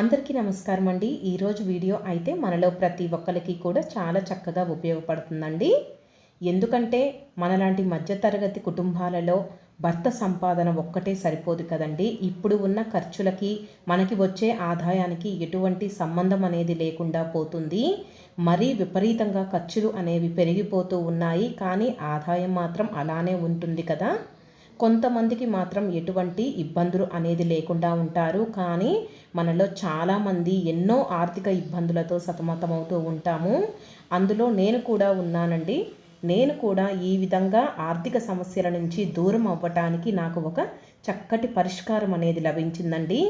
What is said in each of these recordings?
అందరికీ నమస్కారం అండి. ఈరోజు వీడియో అయితే మనలో ప్రతి ఒక్కరికి కూడా చాలా చక్కగా ఉపయోగపడుతుందండి. ఎందుకంటే మనలాంటి మధ్యతరగతి కుటుంబాలలో భర్త సంపాదన ఒక్కటే సరిపోదు కదండి. ఇప్పుడు ఉన్న ఖర్చులకి మనకి వచ్చే ఆదాయానికి ఎటువంటి సంబంధం అనేది లేకుండా పోతుంది. మరీ విపరీతంగా ఖర్చులు అనేవి పెరిగిపోతూ ఉన్నాయి. కానీ ఆదాయం మాత్రం అలానే ఉంటుంది కదా. కొంతమందికి మాత్రం ఎటువంటి ఇబ్బందులు అనేది లేకుండా ఉంటారు. కానీ మనలో చాలామంది ఎన్నో ఆర్థిక ఇబ్బందులతో సతమతమవుతూ ఉంటాము. అందులో నేను కూడా ఉన్నానండి. నేను కూడా ఈ విధంగా ఆర్థిక సమస్యల నుంచి దూరం అవ్వటానికి నాకు ఒక చక్కటి పరిష్కారం అనేది లభించిందండి.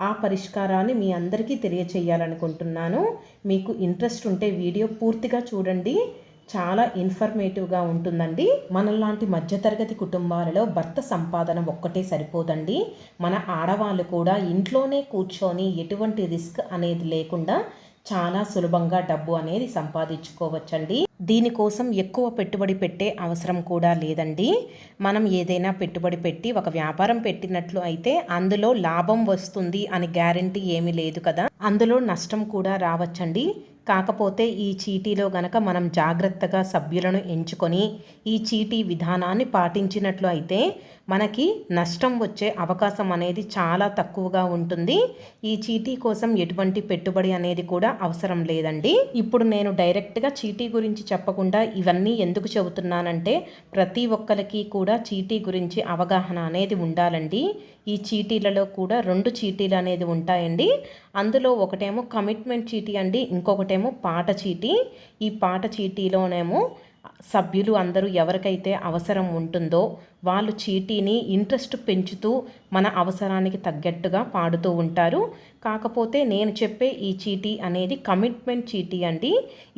ఆ పరిష్కారాన్ని మీ అందరికీ తెలియచేయాలనుకుంటున్నాను. మీకు ఇంట్రెస్ట్ ఉంటే వీడియో పూర్తిగా చూడండి. చాలా ఇన్ఫర్మేటివ్గా ఉంటుందండి. మనలాంటి మధ్యతరగతి కుటుంబాలలో భర్త సంపాదన ఒక్కటే సరిపోదండి. మన ఆడవాళ్ళు కూడా ఇంట్లోనే కూర్చొని ఎటువంటి రిస్క్ అనేది లేకుండా చాలా సులభంగా డబ్బు అనేది సంపాదించుకోవచ్చండి. దీనికోసం ఎక్కువ పెట్టుబడి పెట్టే అవసరం కూడా లేదండి. మనం ఏదైనా పెట్టుబడి పెట్టి ఒక వ్యాపారం పెట్టినట్లు అయితే అందులో లాభం వస్తుంది అని గ్యారంటీ ఏమీ లేదు కదా. అందులో నష్టం కూడా రావచ్చండి. కాకపోతే ఈ చీటీలో గనక మనం జాగ్రత్తగా సభ్యులను ఎంచుకొని ఈ చీటీ విధానాన్ని పాటించినట్లు అయితే మనకి నష్టం వచ్చే అవకాశం అనేది చాలా తక్కువగా ఉంటుంది. ఈ చీటీ కోసం ఎటువంటి పెట్టుబడి అనేది కూడా అవసరం లేదండి. ఇప్పుడు నేను డైరెక్ట్గా చీటీ గురించి చెప్పకుండా ఇవన్నీ ఎందుకు చెబుతున్నానంటే ప్రతి ఒక్కరికి కూడా చీటీ గురించి అవగాహన అనేది ఉండాలండి. ఈ చీటీలలో కూడా రెండు చీటీలు అనేది ఉంటాయండి. అందులో ఒకటేమో కమిట్మెంట్ చీటీ అండి ఇంకొకటేమో పాట చీటీ. ఈ పాట చీటీలోనేమో సభ్యులు అందరూ ఎవరికైతే అవసరం ఉంటుందో వాళ్ళు చీటీని ఇంట్రెస్ట్ పెంచుతూ మన అవసరానికి తగ్గట్టుగా పాడుతూ ఉంటారు. కాకపోతే నేను చెప్పే ఈ చీటీ అనేది కమిట్మెంట్ చీటీ అండి.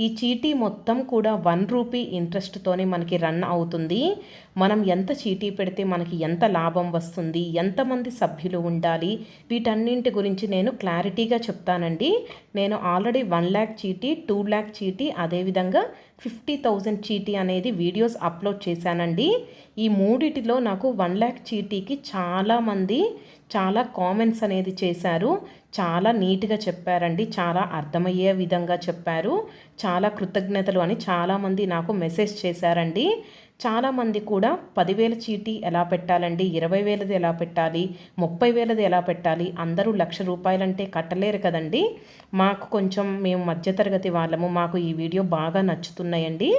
ఈ చీటీ మొత్తం కూడా వన్ రూపీ ఇంట్రెస్ట్తోనే మనకి రన్ అవుతుంది. మనం ఎంత చీటీ పెడితే మనకి ఎంత లాభం వస్తుంది ఎంతమంది సభ్యులు ఉండాలి వీటన్నింటి గురించి నేను క్లారిటీగా చెప్తానండి. నేను ఆల్రెడీ వన్ ల్యాక్ చీటీ టూ ల్యాక్ చీటీ అదేవిధంగా ఫిఫ్టీ థౌజండ్ చీటీ అనేది వీడియోస్ అప్లోడ్ చేశానండి. ఈ మూడిటిలో నాకు వన్ ల్యాక్ చీటీకి చాలామంది చాలా కామెంట్స్ అనేది చేశారు. చాలా నీట్గా చెప్పారండి. చాలా అర్థమయ్యే విధంగా చెప్పారు. చాలా కృతజ్ఞతలు అని చాలామంది నాకు మెసేజ్ చేశారండి. చాలామంది కూడా పదివేల చీటీ ఎలా పెట్టాలండి? ఇరవై వేలది ఎలా పెట్టాలి? ముప్పై వేలది ఎలా పెట్టాలి? అందరూ లక్ష రూపాయలంటే కట్టలేరు కదండి. మాకు కొంచెం మేము మధ్యతరగతి వాళ్ళము. మాకు ఈ వీడియో బాగా నచ్చుతున్నాయండి.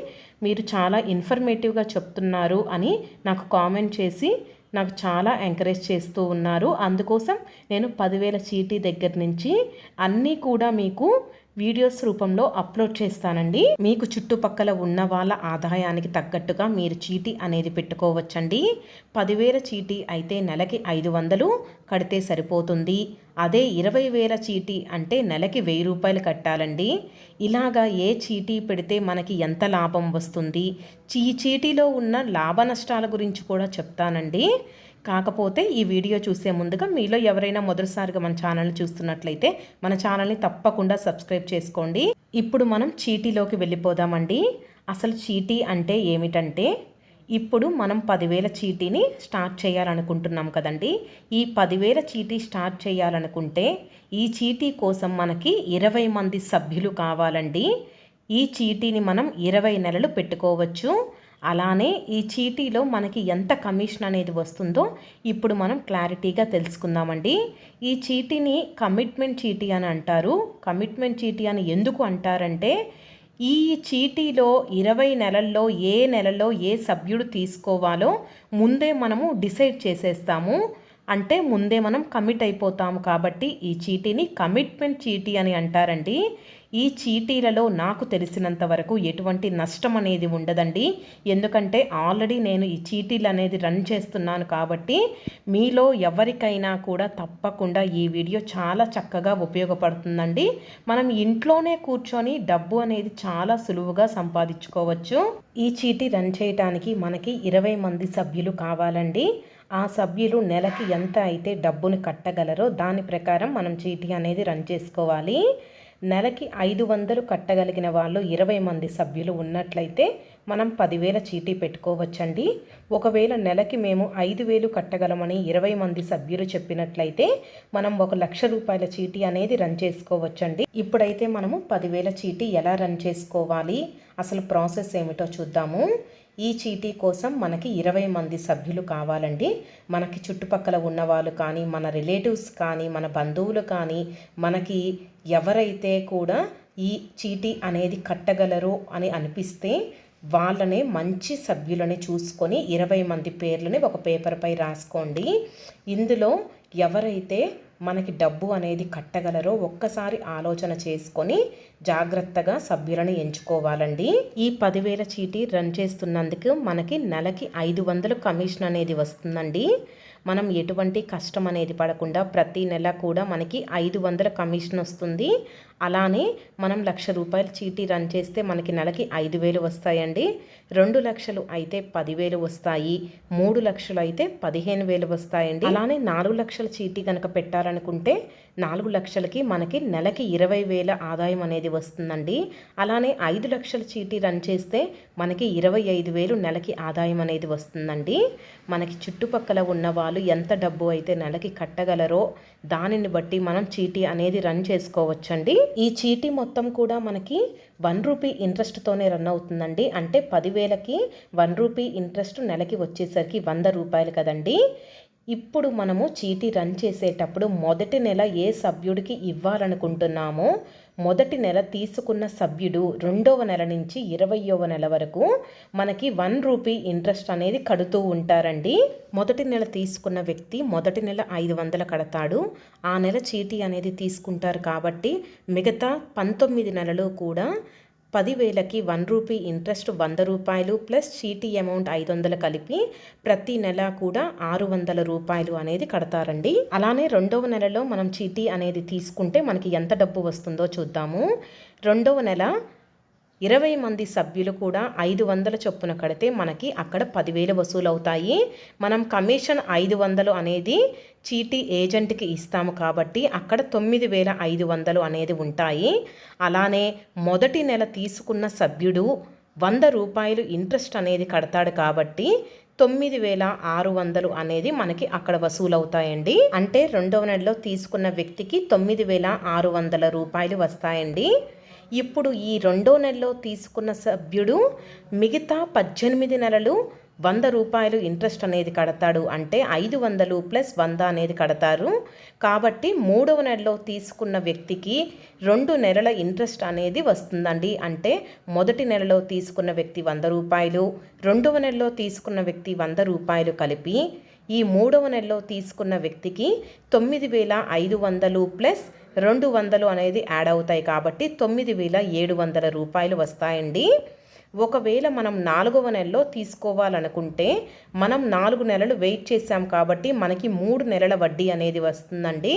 మీరు చాలా ఇన్ఫర్మేటివ్గా చెప్తున్నారు అని నాకు కామెంట్ చేసి నాకు చాలా ఎంకరేజ్ చేస్తూ ఉన్నారు. అందుకోసం నేను పదివేల చీటీ దగ్గర నుంచి అన్నీ కూడా మీకు వీడియోస్ రూపంలో అప్లోడ్ చేస్తానండి. మీకు చుట్టుపక్కల ఉన్న వాళ్ళ ఆదాయానికి తగ్గట్టుగా మీరు చీటీ అనేది పెట్టుకోవచ్చండి. పదివేల చీటీ అయితే నెలకి ఐదు వందలు కడితే సరిపోతుంది. అదే ఇరవై వేల చీటీ అంటే నెలకి వెయ్యి రూపాయలు కట్టాలండి. ఇలాగా ఏ చీటీ పెడితే మనకి ఎంత లాభం వస్తుంది? ఈ చీటీలో ఉన్న లాభ నష్టాల గురించి కూడా చెప్తానండి. కాకపోతే ఈ వీడియో చూసే ముందుగా మీలో ఎవరైనా మొదటిసారిగా మన ఛానల్ని చూస్తున్నట్లయితే మన ఛానల్ని తప్పకుండా సబ్స్క్రైబ్ చేసుకోండి. ఇప్పుడు మనం చీటీలోకి వెళ్ళిపోదామండి. అసలు చీటీ అంటే ఏమిటంటే ఇప్పుడు మనం పదివేల చీటీని స్టార్ట్ చేయాలనుకుంటున్నాం కదండి. ఈ పదివేల చీటీ స్టార్ట్ చేయాలనుకుంటే ఈ చీటీ కోసం మనకి ఇరవై మంది సభ్యులు కావాలండి. ఈ చీటీని మనం ఇరవై నెలలు పెట్టుకోవచ్చు. అలానే ఈ చీటీలో మనకి ఎంత కమిషన్ అనేది వస్తుందో ఇప్పుడు మనం క్లారిటీగా తెలుసుకుందామండి. ఈ చీటీని కమిట్మెంట్ చీటీ అని అంటారు. కమిట్మెంట్ చీటీ అని ఎందుకు అంటారంటే ఈ చీటీలో ఇరవై నెలల్లో ఏ నెలలో ఏ సభ్యుడు తీసుకోవాలో ముందే మనము డిసైడ్ చేసేస్తాము. అంటే ముందే మనం కమిట్ అయిపోతాము కాబట్టి ఈ చీటీని కమిట్మెంట్ చీటీ అని అంటారండి. ఈ చీటీలలో నాకు తెలిసినంత వరకు ఎటువంటి నష్టం అనేది ఉండదండి. ఎందుకంటే ఆల్రెడీ నేను ఈ చీటీలు అనేది రన్ చేస్తున్నాను కాబట్టి మీలో ఎవరికైనా కూడా తప్పకుండా ఈ వీడియో చాలా చక్కగా ఉపయోగపడుతుందండి. మనం ఇంట్లోనే కూర్చొని డబ్బు అనేది చాలా సులువుగా సంపాదించుకోవచ్చు. ఈ చీటీ రన్ చేయడానికి మనకి ఇరవై మంది సభ్యులు కావాలండి. ఆ సభ్యులు నెలకి ఎంత అయితే డబ్బును కట్టగలరో దాని ప్రకారం మనం చీటీ అనేది రన్ చేసుకోవాలి. నెలకి ఐదు వందలు కట్టగలిగిన వాళ్ళు ఇరవై మంది సభ్యులు ఉన్నట్లయితే మనం పదివేల చీటీ పెట్టుకోవచ్చండి. ఒకవేళ నెలకి మేము ఐదు వేలు కట్టగలమని ఇరవై మంది సభ్యులు చెప్పినట్లయితే మనం ఒక లక్ష రూపాయల చీటీ అనేది రన్ చేసుకోవచ్చండి. ఇప్పుడైతే మనము పదివేల చీటీ ఎలా రన్ చేసుకోవాలి అసలు ప్రాసెస్ ఏమిటో చూద్దాము. ఈ చీటీ కోసం మనకి ఇరవై మంది సభ్యులు కావాలండి. మనకి చుట్టుపక్కల ఉన్న వాళ్ళు కానీ మన రిలేటివ్స్ కానీ మన బంధువులు కానీ మనకి ఎవరైతే కూడా ఈ చీటీ అనేది కట్టగలరు అని అనిపిస్తే వాళ్ళని మంచి సభ్యులని చూసుకొని ఇరవై మంది పేర్లని ఒక పేపర్పై రాసుకోండి. ఇందులో ఎవరైతే మనకి డబ్బు అనేది కట్టగలరో ఒక్కసారి ఆలోచన చేసుకొని జాగ్రత్తగా సభ్యులను ఎంచుకోవాలండి. ఈ పదివేల చీటీ రన్ చేస్తున్నందుకు మనకి నెలకి ఐదు వందలు కమిషన్ అనేది వస్తుందండి. మనం ఎటువంటి కష్టం అనేది పడకుండా ప్రతి నెల కూడా మనకి ఐదు వందల కమిషన్ వస్తుంది. అలానే మనం లక్ష రూపాయల చీటీ రన్ చేస్తే మనకి నెలకి ఐదు వేలు వస్తాయండి. రెండు లక్షలు అయితే పదివేలు వస్తాయి. మూడు లక్షలు అయితే పదిహేను వేలు వస్తాయండి. అలానే నాలుగు లక్షల చీటీ కనుక పెట్టాలనుకుంటే నాలుగు లక్షలకి మనకి నెలకి ఇరవై వేల ఆదాయం అనేది వస్తుందండి. అలానే ఐదు లక్షల చీటీ రన్ చేస్తే మనకి ఇరవై ఐదు వేలు నెలకి ఆదాయం అనేది వస్తుందండి. మనకి చుట్టుపక్కల ఉన్న వాళ్ళు ఎంత డబ్బు అయితే నెలకి కట్టగలరో దానిని బట్టి మనం చీటీ అనేది రన్ చేసుకోవచ్చండి. ఈ చీటీ మొత్తం కూడా మనకి వన్ రూపీ ఇంట్రెస్ట్తోనే రన్ అవుతుందండి. అంటే పదివేలకి వన్ రూపీ ఇంట్రెస్ట్ నెలకి వచ్చేసరికి వంద రూపాయలు కదండి. ఇప్పుడు మనము చీటీ రన్ చేసేటప్పుడు మొదటి నెల ఏ సభ్యుడికి ఇవ్వాలనుకుంటున్నామో మొదటి నెల తీసుకున్న సభ్యుడు రెండవ నెల నుంచి ఇరవయవ నెల వరకు మనకి వన్ రూపీ ఇంట్రెస్ట్ అనేది కడుతూ ఉంటారండి. మొదటి నెల తీసుకున్న వ్యక్తి మొదటి నెల ఐదు వందలు కడతాడు. ఆ నెల చీటీ అనేది తీసుకుంటారు కాబట్టి మిగతా పంతొమ్మిది నెలలు కూడా పదివేలకి వన్ రూపీ ఇంట్రెస్ట్ వంద రూపాయలు ప్లస్ చీటీ అమౌంట్ ఐదు వందలు కలిపి ప్రతి నెల కూడా ఆరు వందల రూపాయలు అనేది కడతారండి. అలానే రెండవ నెలలో మనం చీటీ అనేది తీసుకుంటే మనకి ఎంత డబ్బు వస్తుందో చూద్దాము. రెండవ నెల ఇరవై మంది సభ్యులు కూడా ఐదు వందల చొప్పున కడితే మనకి అక్కడ పదివేలు వసూలు అవుతాయి మనం కమిషన్ ఐదు వందలు అనేది చీటీ ఏజెంట్కి ఇస్తాము కాబట్టి అక్కడ తొమ్మిది వేల ఐదు వందలు అనేది ఉంటాయి. అలానే మొదటి నెల తీసుకున్న సభ్యుడు వంద రూపాయలు ఇంట్రెస్ట్ అనేది కడతాడు కాబట్టి తొమ్మిది వేల ఆరు వందలు అనేది మనకి అక్కడ వసూలవుతాయండి. అంటే రెండవ నెలలో తీసుకున్న వ్యక్తికి తొమ్మిది వేల ఆరు వందల రూపాయలు వస్తాయండి. ఇప్పుడు ఈ రెండో నెలలో తీసుకున్న సభ్యుడు మిగతా పద్దెనిమిది నెలలు వంద రూపాయలు ఇంట్రెస్ట్ అనేది కడతాడు అంటే ఐదు వందలు ప్లస్ వంద అనేది కడతారు. కాబట్టి మూడవ నెలలో తీసుకున్న వ్యక్తికి రెండు నెలల ఇంట్రెస్ట్ అనేది వస్తుందండి. అంటే మొదటి నెలలో తీసుకున్న వ్యక్తి వంద రూపాయలు రెండవ నెలలో తీసుకున్న వ్యక్తి వంద రూపాయలు కలిపి ఈ మూడవ నెలలో తీసుకున్న వ్యక్తికి తొమ్మిది వేల ఐదు వందలు ప్లస్ రెండు వందలు అనేది యాడ్ అవుతాయి. కాబట్టి తొమ్మిది వేల ఏడు వందల రూపాయలు వస్తాయండి. ఒకవేళ మనం నాలుగవ నెలలో తీసుకోవాలనుకుంటే మనం నాలుగు నెలలు వెయిట్ చేసాం కాబట్టి మనకి మూడు నెలల వడ్డీ అనేది వస్తుందండి.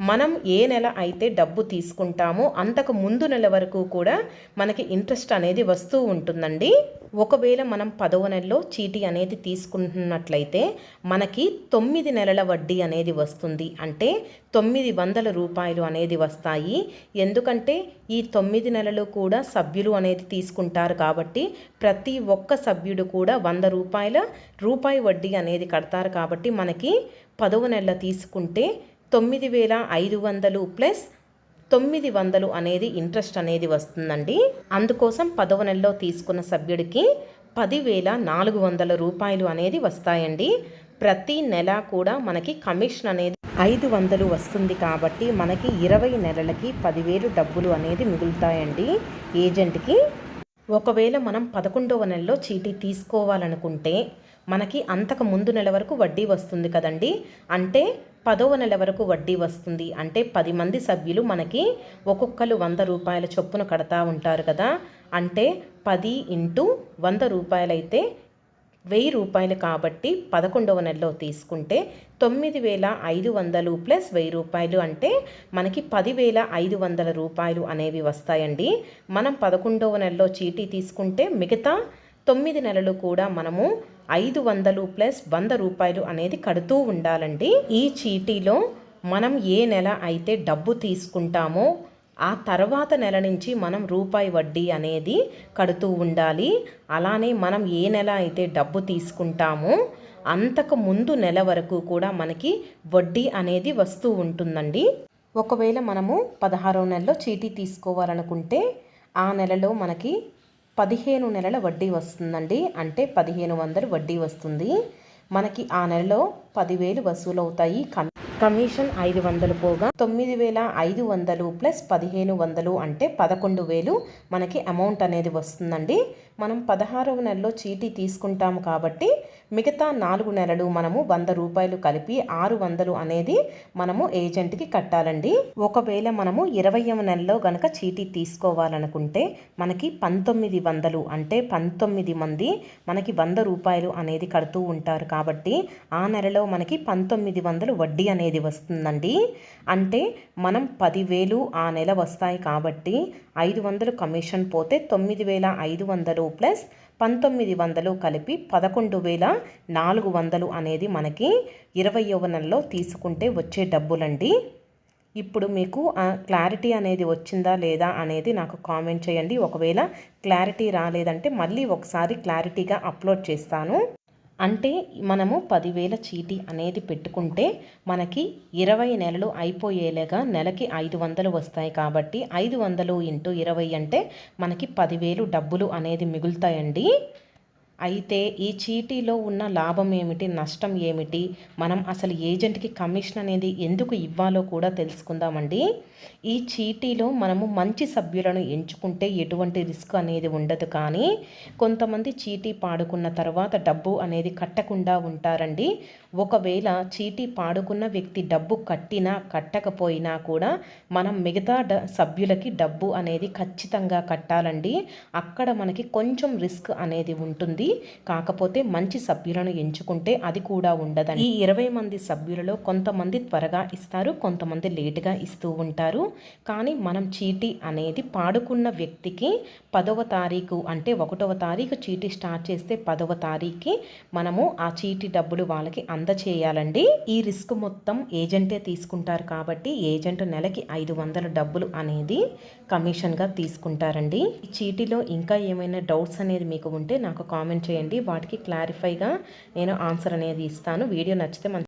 మనం ఏ నెల అయితే డబ్బు తీసుకుంటామో అంతకు ముందు నెల వరకు కూడా మనకి ఇంట్రెస్ట్ అనేది వస్తూ ఉంటుందండి. ఒకవేళ మనం పదవ నెలలో చీటీ అనేది తీసుకుంటున్నట్లయితే మనకి తొమ్మిది నెలల వడ్డీ అనేది వస్తుంది. అంటే తొమ్మిది వందల రూపాయలు అనేది వస్తాయి. ఎందుకంటే ఈ తొమ్మిది నెలలు కూడా సభ్యులు అనేది తీసుకుంటారు కాబట్టి ప్రతి ఒక్క సభ్యుడు కూడా వంద రూపాయల రూపాయి వడ్డీ అనేది కడతారు కాబట్టి మనకి పదవ నెల తీసుకుంటే తొమ్మిది వేల ఐదు వందలు ప్లస్ తొమ్మిది వందలు అనేది ఇంట్రెస్ట్ అనేది వస్తుందండి. అందుకోసం పదవ నెలలో తీసుకున్న సభ్యుడికి పదివేల నాలుగు వందల రూపాయలు అనేది వస్తాయండి. ప్రతి నెల కూడా మనకి కమిషన్ అనేది ఐదు వందలు వస్తుంది కాబట్టి మనకి ఇరవై నెలలకి పదివేలు డబ్బులు అనేది మిగులుతాయండి ఏజెంట్కి. ఒకవేళ మనం పదకొండవ నెలలో చీటీ తీసుకోవాలనుకుంటే మనకి అంతకు ముందు నెల వరకు వడ్డీ వస్తుంది కదండి. అంటే పదవ నెల వరకు వడ్డీ వస్తుంది. అంటే పది మంది సభ్యులు మనకి ఒక్కొక్కరు వంద రూపాయల చొప్పున కడతా ఉంటారు కదా. అంటే పది ఇంటూ వంద రూపాయలైతే వెయ్యి రూపాయలు కాబట్టి పదకొండవ నెలలో తీసుకుంటే తొమ్మిది వేల ఐదు వందలు ప్లస్ వెయ్యి రూపాయలు అంటే మనకి పదివేల ఐదు వందల రూపాయలు అనేవి వస్తాయండి. మనం పదకొండవ నెలలో చీటీ తీసుకుంటే మిగతా తొమ్మిది నెలలు కూడా మనము ఐదు వందలు ప్లస్ వంద రూపాయలు అనేది కడుతూ ఉండాలండి. ఈ చీటీలో మనం ఏ నెల అయితే డబ్బు తీసుకుంటామో ఆ తర్వాత నెల నుంచి మనం రూపాయి వడ్డీ అనేది కడుతూ ఉండాలి. అలానే మనం ఏ నెల అయితే డబ్బు తీసుకుంటామో అంతకు ముందు నెల వరకు కూడా మనకి వడ్డీ అనేది వస్తూ ఉంటుందండి. ఒకవేళ మనము పదహారో నెలలో చీటీ తీసుకోవాలనుకుంటే ఆ నెలలో మనకి పదిహేను నెలల వడ్డీ వస్తుందండి. అంటే పదిహేను వందలు వడ్డీ వస్తుంది. మనకి ఆ నెలలో పదివేలు వసూలు అవుతాయి కమిషన్ ఐదు వందలు పోగా తొమ్మిది వేల ఐదు వందలు ప్లస్ పదిహేను వందలు అంటే పదకొండు వేలు మనకి అమౌంట్ అనేది వస్తుందండి. మనం పదహారవ నెలలో చీటీ తీసుకుంటాము కాబట్టి మిగతా నాలుగు నెలలు మనము వంద రూపాయలు కలిపి ఆరు వందలు అనేది మనము ఏజెంట్కి కట్టాలండి. ఒకవేళ మనము ఇరవయవ నెలలో గనక చీటీ తీసుకోవాలనుకుంటే మనకి పంతొమ్మిది వందలు అంటే పంతొమ్మిది మంది మనకి వంద రూపాయలు అనేది కడుతూ ఉంటారు కాబట్టి ఆ నెలలో మనకి పంతొమ్మిది వందలు వడ్డీ అనేది వస్తుందండి. అంటే మనం పదివేలు ఆ నెల వస్తాయి కాబట్టి ఐదు వందలు కమిషన్ పోతే తొమ్మిది వేల ఐదు వందలు ప్లస్ పంతొమ్మిది వందలు కలిపి పదకొండు వేల నాలుగు వందలు అనేది మనకి ఇరవయవ నెలలో తీసుకుంటే వచ్చే డబ్బులండి. ఇప్పుడు మీకు క్లారిటీ అనేది వచ్చిందా లేదా అనేది నాకు కామెంట్ చేయండి. ఒకవేళ క్లారిటీ రాలేదంటే మళ్ళీ ఒకసారి క్లారిటీగా అప్లోడ్ చేస్తాను. అంటే మనము పదివేల చీటీ అనేది పెట్టుకుంటే మనకి ఇరవై నెలలు అయిపోయేలాగా నెలకి ఐదు వందలు వస్తాయి కాబట్టి ఐదు వందలు ఇంటూ ఇరవై అంటే మనకి పదివేలు డబ్బులు అనేది మిగులుతాయండి. అయితే ఈ చీటీలో ఉన్న లాభం ఏమిటి? నష్టం ఏమిటి? మనం అసలు ఏజెంట్కి కమిషన్ అనేది ఎందుకు ఇవ్వాలో కూడా తెలుసుకుందామండి. ఈ చీటీలో మనము మంచి సభ్యులను ఎంచుకుంటే ఎటువంటి రిస్క్ అనేది ఉండదు. కానీ కొంతమంది చీటీ పాడుకున్న తర్వాత డబ్బు అనేది కట్టకుండా ఉంటారండి. ఒకవేళ చీటీ పాడుకున్న వ్యక్తి డబ్బు కట్టినా కట్టకపోయినా కూడా మనం మిగతా డ సభ్యులకి డబ్బు అనేది ఖచ్చితంగా కట్టాలండి. అక్కడ మనకి కొంచెం రిస్క్ అనేది ఉంటుంది. కాకపోతే మంచి సభ్యులను ఎంచుకుంటే అది కూడా ఉండదండి ఈ ఇరవై మంది సభ్యులలో కొంతమంది త్వరగా ఇస్తారు కొంతమంది లేటుగా ఇస్తూ ఉంటారు. కానీ మనం చీటీ అనేది పాడుకున్న వ్యక్తికి పదవ తారీఖు అంటే ఒకటవ తారీఖు చీటీ స్టార్ట్ చేస్తే పదవ తారీఖుకి మనము ఆ చీటీ డబ్బులు వాళ్ళకి అందచేయాలండి. ఈ రిస్క్ మొత్తం ఏజెంటే తీసుకుంటారు కాబట్టి ఏజెంట్ నెలకి ఐదు వందల డబ్బులు అనేది కమిషన్గా తీసుకుంటారండి. ఈ చీటీలో ఇంకా ఏమైనా డౌట్స్ అనేది మీకు ఉంటే నాకు కామెంట్ చేయండి. వాటికి క్లారిఫైగా నేను ఆన్సర్ అనేది ఇస్తాను. వీడియో నచ్చితే మన